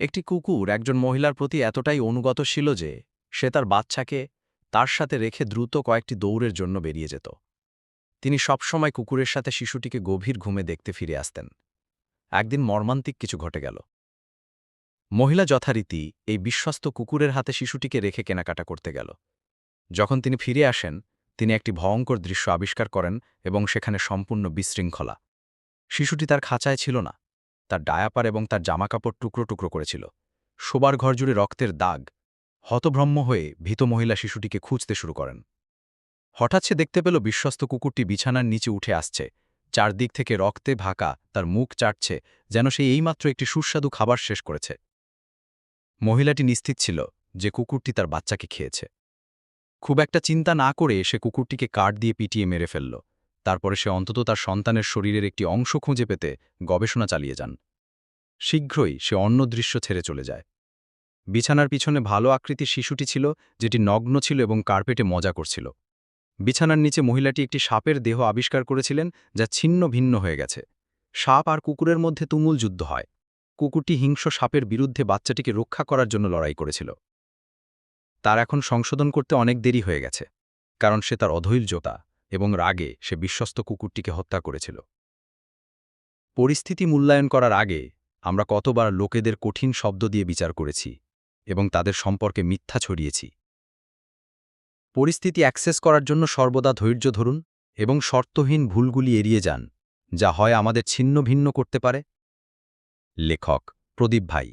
একটি কুকুর একজন মহিলার প্রতি এতটাই অনুগত ছিল যে সে তার বাচ্চাকে তার সাথে রেখে দ্রুত কয়েকটি দৌড়ের জন্য বেরিয়ে যেত। তিনি সবসময় কুকুরের সাথে শিশুটিকে গভীর ঘুমে দেখতে ফিরে আসতেন। একদিন মর্মান্তিক কিছু ঘটে গেল। মহিলা যথারীতি এই বিশ্বস্ত কুকুরের হাতে শিশুটিকে রেখে কেনাকাটা করতে গেল। যখন তিনি ফিরে আসেন, তিনি একটি ভয়ঙ্কর দৃশ্য আবিষ্কার করেন এবং সেখানে সম্পূর্ণ বিশৃঙ্খলা। শিশুটি তার খাঁচায় ছিল না। তার ডায়াপার এবং তার জামাকাপড় টুকরো টুকরো করেছিল। শোবার ঘর জুড়ে রক্তের দাগ। হতভ্রম্য হয়ে ভীত মহিলা শিশুটিকে খুঁজতে শুরু করেন। হঠাৎ সে দেখতে পেল বিশ্বস্ত কুকুরটি বিছানার নিচে উঠে আসছে। চারদিক থেকে রক্তে ভাকা তার মুখ চাটছে, যেন সে এইমাত্র একটি সুস্বাদু খাবার শেষ করেছে। মহিলাটি নিশ্চিত ছিল যে কুকুরটি তার বাচ্চাকে খেয়েছে। খুব একটা চিন্তা না করে সে কুকুরটিকে কাঠ দিয়ে পিটিয়ে মেরে ফেলল। তারপরে সে অন্তত তার সন্তানের শরীরের একটি অংশ খুঁজে পেতে গবেষণা চালিয়ে যান। শীঘ্রই সে অন্য দৃশ্য ছেড়ে চলে যায়। বিছানার পিছনে ভালো আকৃতির শিশুটি ছিল, যেটি নগ্ন ছিল এবং কার্পেটে মজা করছিল। বিছানার নিচে মহিলাটি একটি সাপের দেহ আবিষ্কার করেছিলেন, যা ছিন্ন ভিন্ন হয়ে গেছে। সাপ আর কুকুরের মধ্যে তুমুল যুদ্ধ হয়। কুকুরটি হিংস্র সাপের বিরুদ্ধে বাচ্চাটিকে রক্ষা করার জন্য লড়াই করেছিল। তার এখন সংশোধন করতে অনেক দেরি হয়ে গেছে, কারণ সে তার অধৈর্যতা এবং রাগে সে বিশ্বস্ত কুকুরটিকে হত্যা করেছিল। পরিস্থিতি মূল্যায়ন করার আগে আমরা কতবার লোকেদের কঠিন শব্দ দিয়ে বিচার করেছি এবং তাদের সম্পর্কে মিথ্যা ছড়িয়েছি। পরিস্থিতি অ্যাক্সেস করার জন্য সর্বদা ধৈর্য ধরুন এবং শর্তহীন ভুলগুলি এড়িয়ে যান, যা হয় আমাদের ছিন্ন ভিন্ন করতে পারে। লেখক প্রদীপ ভাই